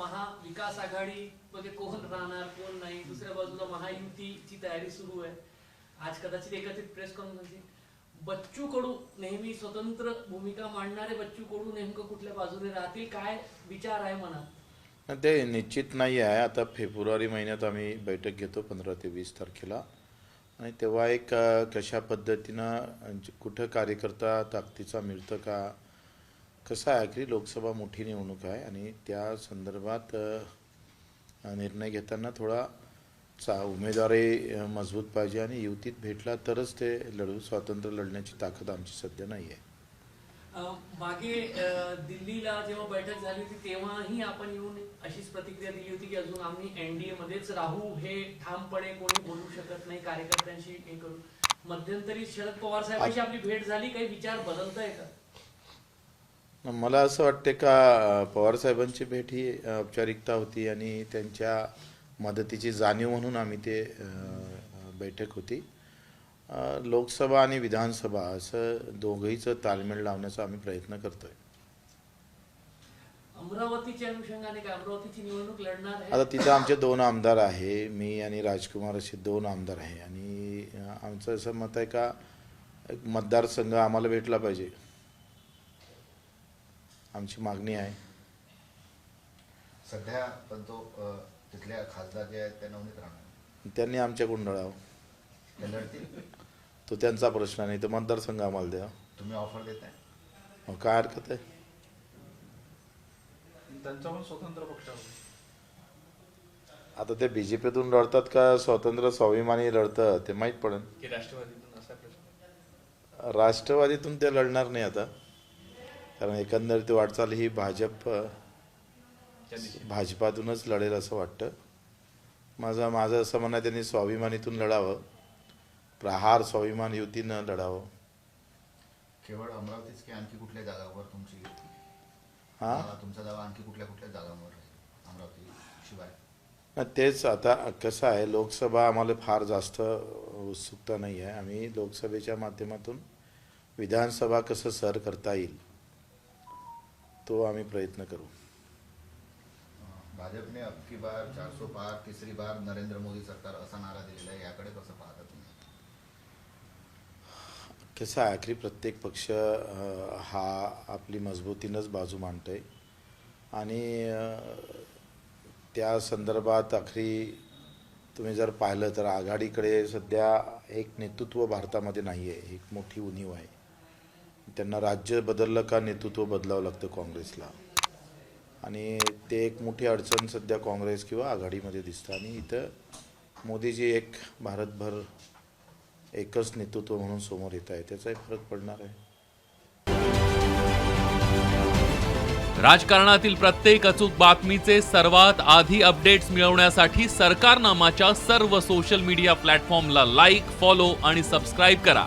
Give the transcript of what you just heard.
महाविकास आघाडी मध्ये कोण राहणार कोण नाही? दुसऱ्या बाजूला महायुतीची तयारी सुरू आहे. आज कदाचित एकत्रित प्रेस कॉन्फरन्स बच्चू कडू नेहमी स्वतंत्र भूमिका मांडणारे बच्चू कडू नेमकं कुठल्या बाजूने राहतील? काय विचार आहे मनात? ते निश्चित नाही आहे. आता फेब्रुवारी महिन्यात आम्ही बैठक घेतो पंधरा ते वीस तारखेला. आणि तेव्हा एक कशा पद्धतीनं कुठं कार्यकर्ता ताकदीचा मिळतं का? कसं आहे की लोकसभा मोठी निवडणूक आहे आणि त्या संदर्भात निर्णय घेताना थोडा चा उमेदवारी मजबूत पाहिजे आणि युतीत भेटला तरच ते लढू स्वातंत्र्य लढण्याची ताकद आमची सध्या नाही आहे मागे दिल्लीला जेव्हा बैठक झाली होती तेव्हाही आपण येऊन अशीच प्रतिक्रिया दिली होती की अजून आम्ही एनडीए मध्येच राहू हे ठामपणे कोणी बोलू शकत नाही कार्यकर्त्यांशी हे करू. मध्यंतरी शरद पवार साहेबांशी आपली भेट झाली काही विचार बदलत आहे का? मला असं वाटते का पवारसाहेबांची भेट ही औपचारिकता होती आणि त्यांच्या मदतीची जाणीव म्हणून आम्ही ते बैठक होती. लोकसभा आणि विधानसभा असं दोघंहीचं ताळमेळ लावण्याचा आम्ही प्रयत्न करतोय. अमरावतीच्या अनुषंगाने काय अमरावतीची निवडणूक लढणार आहे? आता तिथं आमचे दोन आमदार आहे मी आणि राजकुमार असे दोन आमदार आहे आणि आमचं असं मत आहे का एक मतदारसंघ आम्हाला भेटला पाहिजे. आमची मागणी आहे. सध्या पण तो तिथल्या खासदार जे आहेत त्या नवनीत राहणार. त्यांनी आमच्याकडून लढावं ते लढतील? तो त्यांचा प्रश्न नाही तर मतदारसंघ आम्हाला द्या. तुम्ही ऑफर देताय काय हरकत आहे? त्यांचा पण स्वतंत्र पक्ष आहे. आता ते बीजेपीतून लढतात का स्वतंत्र स्वाभिमानी लढतं ते माहीत पडेल. की राष्ट्रवादीतून असा प्रश्न राष्ट्रवादीतून ते लढणार नाही आता. कारण एकंदरीत वाटचाल ही भाजप भाजपातूनच लढेल असं वाटतं. माझं माझं असं म्हणणं आहे त्यांनी स्वाभिमानीतून लढावं. प्रहार स्वाभिमान युतीनं लढावं. केवळ अमरावतीच की आणखी कुठल्या जागावर तुमची हां? तुमचा दावा आणखी कुठल्या कुठल्या जागांवर अमरावती शिवाय? तेच आता कसं आहे लोकसभा आम्हाला फार जास्त उत्सुकता नाही आहे आम्ही लोकसभेच्या माध्यमातून विधानसभा कसं सर करता येईल? तो आम्ही प्रयत्न करू. भाजपने अबकी बार चारसो पार तिसरी बार नरेंद्र मोदी सरकार असा नारा दिलेला आहे याकडे कसं पाहता तुम्ही? कसं आहे आखरी प्रत्येक पक्ष हा आपली मजबूतीनंच बाजू मांडतोय. आणि त्या संदर्भात आखरी तुम्ही जर पाहिलं तर आघाडीकडे सध्या एक नेतृत्व भारतामध्ये नाही आहे एक मोठी उणीव आहे. त्यांना राज्य बदललं का नेतृत्व बदलावं लागतं काँग्रेसला? आणि ते एक मोठी अडचण सध्या काँग्रेस किंवा आघाडीमध्ये दिसतं. आणि इथं मोदीजी एक भारतभर एकच नेतृत्व म्हणून समोर येत आहे. त्याचाही फरक पडणार आहे. राजकारणातील प्रत्येक अचूक बातमीचे सर्वात आधी अपडेट्स मिळवण्यासाठी सरकारनामाच्या सर्व सोशल मीडिया प्लॅटफॉर्मला लाईक फॉलो आणि सबस्क्राईब करा.